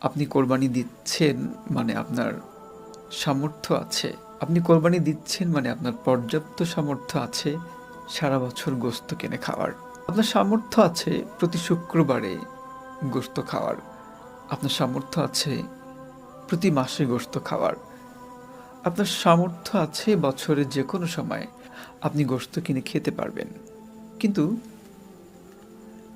আপনি কোরবানি দিচ্ছেন মানে আপনার সামর্থ্য আছে। আপনি কোরবানি দিচ্ছেন মানে আপনার পর্যাপ্ত সামর্থ্য আছে সারা বছর গোস্ত কিনে খাওয়ার। আপনার সামর্থ্য আছে প্রতি শুক্রবারে গোস্ত খাওয়ার। আপনার সামর্থ্য আছে প্রতি মাসে গোস্ত খাওয়ার। আপনার সামর্থ্য আছে বছরে যে কোনো সময় আপনি গোস্ত কিনে খেতে পারবেন। কিন্তু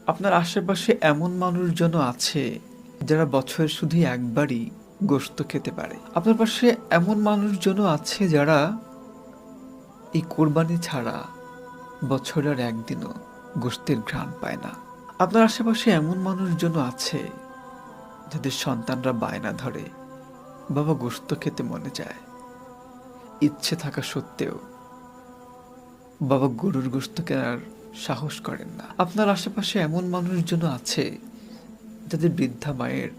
আপনার আশেপাশে এমন মানুষজন আছে যারা বছরে শুধু একবারই গোস্ত খেতে পারে। আপনার পাশে এমন মানুষজনও আছে যারা এই কোরবানি ছাড়া বছরের একদিনও গোস্তের ঘ্রাণ পায় না। আপনার আশেপাশে এমন মানুষজনও আছে যাদের সন্তানরা বায়না ধরে, বাবা গোস্ত খেতে মনে যায়। ইচ্ছে থাকা সত্ত্বেও বাবা গরুর গোস্ত কেনার সাহস করেন না। আপনার আশেপাশে এমন মানুষজন আছে যাদের বৃদ্ধা মায়ের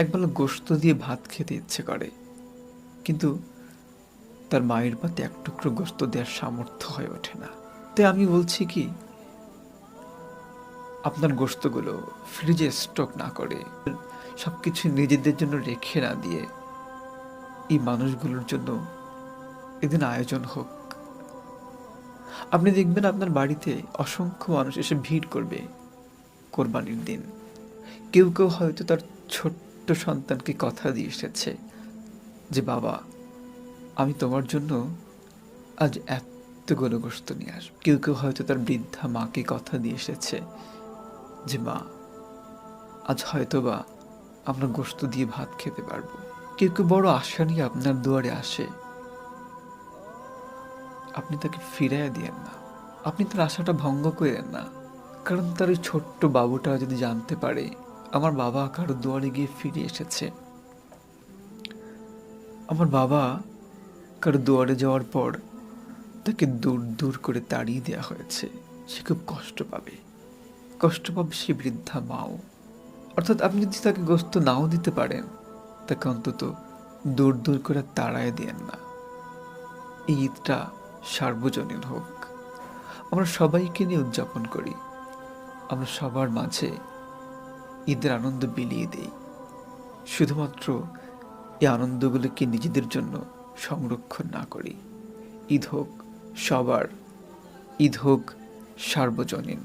একবেলা গোস্ত দিয়ে ভাত খেতে ইচ্ছে করে। কিন্তু তার মায়ের পাতে এক টুকরো গোস্ত দেওয়ার সামর্থ্য হয়ে ওঠে না। তাই আমি বলছি কি, আপনার গোস্তগুলো ফ্রিজে স্টক না করে, সবকিছু নিজেদের জন্য রেখে না দিয়ে এই মানুষগুলোর জন্য এদিন আয়োজন হোক। আপনি দেখবেন আপনার বাড়িতে অসংখ্য মানুষ এসে ভিড় করবে কোরবানির দিন। কেউ কেউ হয়তো তার ছোট্ট সন্তানকে কথা দিয়ে এসেছে যে, বাবা, আমি তোমার জন্য আজ এতগুলো গোস্ত নিয়ে আসব কেউ কেউ হয়তো তার বৃদ্ধা মাকে কথা দিয়ে এসেছে যে, মা, আজ হয়তো বা আমরা গোস্ত দিয়ে ভাত খেতে পারব। কেউ কেউ বড় আশা নিয়ে আপনার দুয়ারে আসে। আপনি তাকে ফিরাইয়া দিয়েন না। আপনি তার আশাটা ভঙ্গ করেন না। কারণ তার ওই ছোট্ট বাবুটা যদি জানতে পারে আমার বাবা কারও দুয়ারে গিয়ে ফিরে এসেছে। আমার বাবা কারও দুয়ারে যাওয়ার পর তাকে দূর দূর করে তাড়িয়ে দেওয়া হয়েছে। সে খুব কষ্ট পাবে। কষ্ট পাবে সে বৃদ্ধা মাও। অর্থাৎ আপনি যদি তাকে গোস্ত নাও দিতে পারেন, তাকে অন্তত দূর দূর করে তাড়ায় দেন না। এই ঈদটা সার্বজনীন হোক। আমরা সবাইকে নিয়ে উদযাপন করি। আমরা সবার মাঝে ঈদের আনন্দ বিলিয়ে দেই। শুধুমাত্র এই আনন্দগুলোকে নিজেদের জন্য সংরক্ষণ না করি। ঈদ হোক সবার, ঈদ হোক সার্বজনীন।